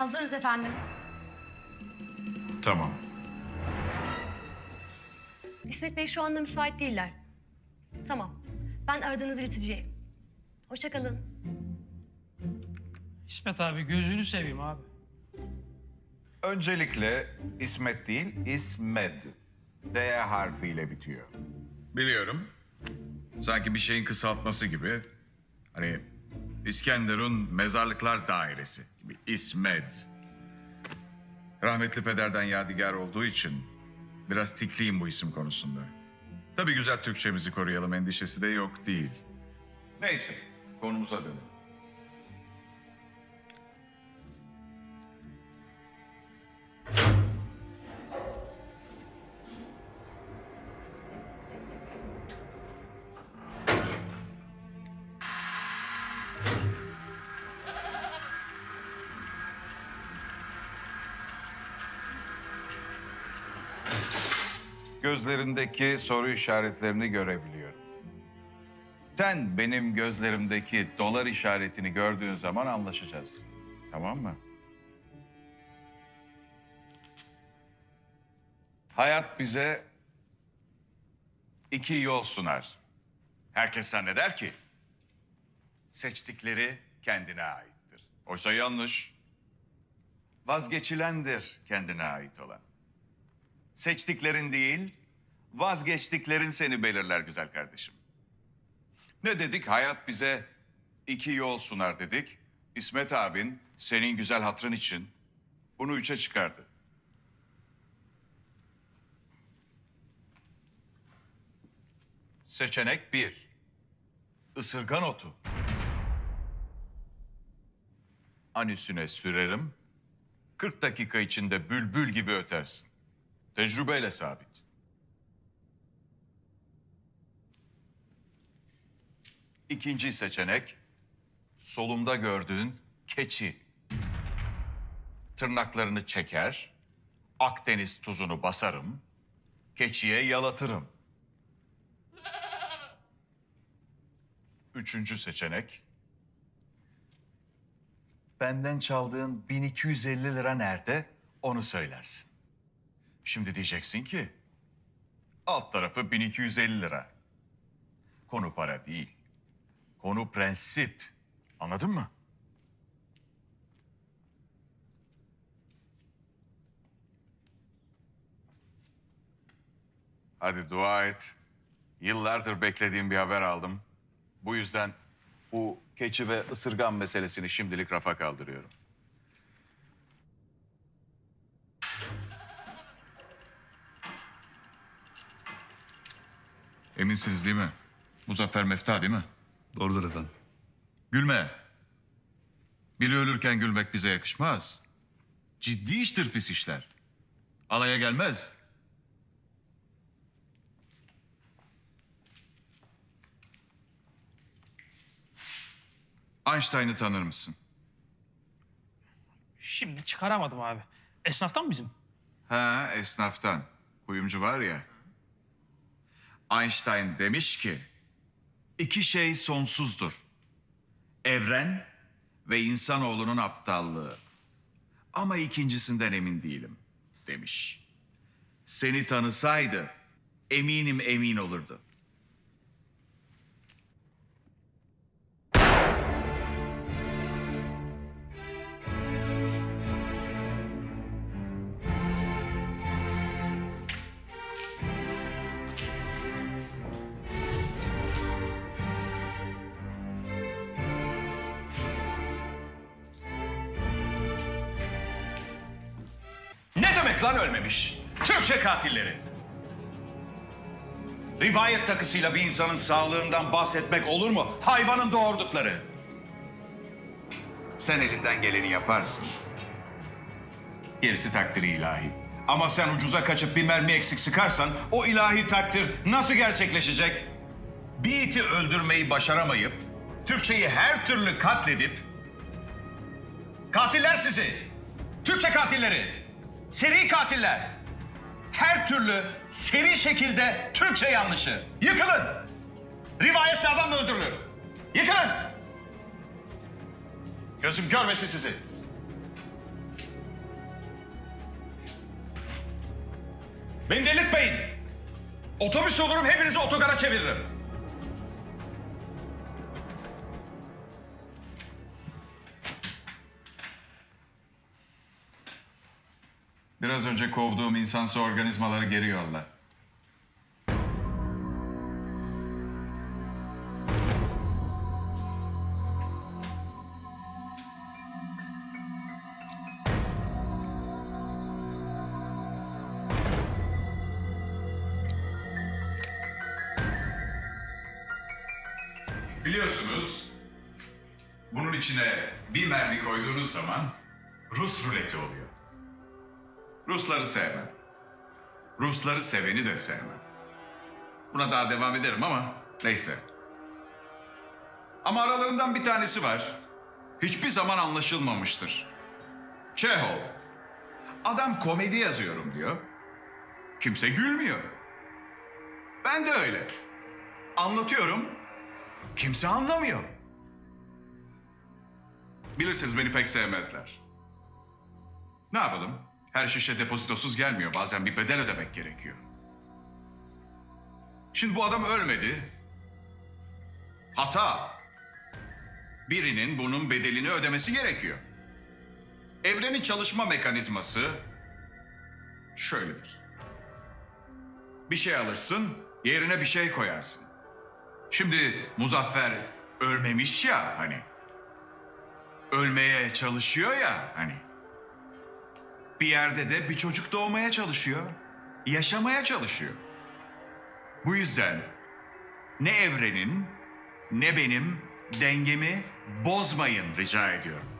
Hazırız efendim. Tamam. İsmet Bey şu anda müsait değiller. Tamam. Ben aradığınızı ileteceğim. Hoşçakalın. İsmet abi gözünü seveyim abi. Öncelikle İsmet değil, İsmed. D harfiyle bitiyor. Biliyorum. Sanki bir şeyin kısaltması gibi. Hani İskenderun Mezarlıklar Dairesi gibi. İsmed. Rahmetli pederden yadigar olduğu için biraz tikliyim bu isim konusunda. Tabii güzel Türkçemizi koruyalım endişesi de yok değil. Neyse, konumuza dönelim. Gözlerindeki soru işaretlerini görebiliyorum. Sen benim gözlerimdeki dolar işaretini gördüğün zaman anlaşacağız. Tamam mı? Hayat bize iki yol sunar. Herkes zanneder ki seçtikleri kendine aittir. Oysa yanlış. Vazgeçilendir kendine ait olan. Seçtiklerin değil, vazgeçtiklerin seni belirler güzel kardeşim. Ne dedik? Hayat bize iki yol sunar dedik. İsmet abin senin güzel hatrın için bunu üçe çıkardı. Seçenek bir. Isırgan otu. Anüsüne sürerim. 40 dakika içinde bülbül gibi ötersin. Tecrübeyle sabit. İkinci seçenek solumda gördüğün keçi. Tırnaklarını çeker, Akdeniz tuzunu basarım, keçiye yalatırım. Üçüncü seçenek benden çaldığın 1250 lira nerede onu söylersin. Şimdi diyeceksin ki alt tarafı 1250 lira. Konu para değil. Konu prensip. Anladın mı? Hadi dua et. Yıllardır beklediğim bir haber aldım. Bu yüzden bu keçi ve ısırgan meselesini şimdilik rafa kaldırıyorum. Eminsiniz değil mi? Muzaffer Mefta değil mi? Doğrudur efendim. Gülme. Biri ölürken gülmek bize yakışmaz. Ciddi iştir pis işler. Alaya gelmez. Einstein'ı tanır mısın? Şimdi çıkaramadım abi. Esnaftan mı bizim? Ha, esnaftan. Kuyumcu var ya. Einstein demiş ki, iki şey sonsuzdur. Evren ve insanoğlunun aptallığı. Ama ikincisinden emin değilim, demiş. Seni tanısaydı, eminim emin olurdu. Demek lan ölmemiş? Türkçe katilleri. Rivayet takısıyla bir insanın sağlığından bahsetmek olur mu? Hayvanın doğurdukları. Sen elinden geleni yaparsın. Gerisi takdiri ilahi. Ama sen ucuza kaçıp bir mermi eksik sıkarsan o ilahi takdir nasıl gerçekleşecek? Bir iti öldürmeyi başaramayıp Türkçeyi her türlü katledip Katiller sizi. Türkçe katilleri. Seri katiller. Her türlü seri şekilde Türkçe yanlışı. Yıkılın. Rivayetli adam öldürülür. Yıkılın. Gözüm görmesin sizi. Beni delirtmeyin. Otobüs olurum hepinizi otogara çeviririm. Biraz önce kovduğum insansı organizmaları geri yolla. Biliyorsunuz bunun içine bir mermi koyduğunuz zaman Rus ruleti oluyor. Rusları sevmem. Rusları seveni de sevmem. Buna daha devam ederim ama neyse. Ama aralarından bir tanesi var. Hiçbir zaman anlaşılmamıştır. Çehov. Adam komedi yazıyorum diyor. Kimse gülmüyor. Ben de öyle. Anlatıyorum. Kimse anlamıyor. Bilirsiniz beni pek sevmezler. Ne yapalım? Her şişe depozitosuz gelmiyor. Bazen bir bedel ödemek gerekiyor. Şimdi bu adam ölmedi. Hata. Birinin bunun bedelini ödemesi gerekiyor. Evrenin çalışma mekanizması şöyledir. Bir şey alırsın, yerine bir şey koyarsın. Şimdi Muzaffer ölmemiş ya hani. Ölmeye çalışıyor ya hani. Bir yerde de bir çocuk doğmaya çalışıyor. Yaşamaya çalışıyor. Bu yüzden ne evrenin ne benim dengemi bozmayın rica ediyorum.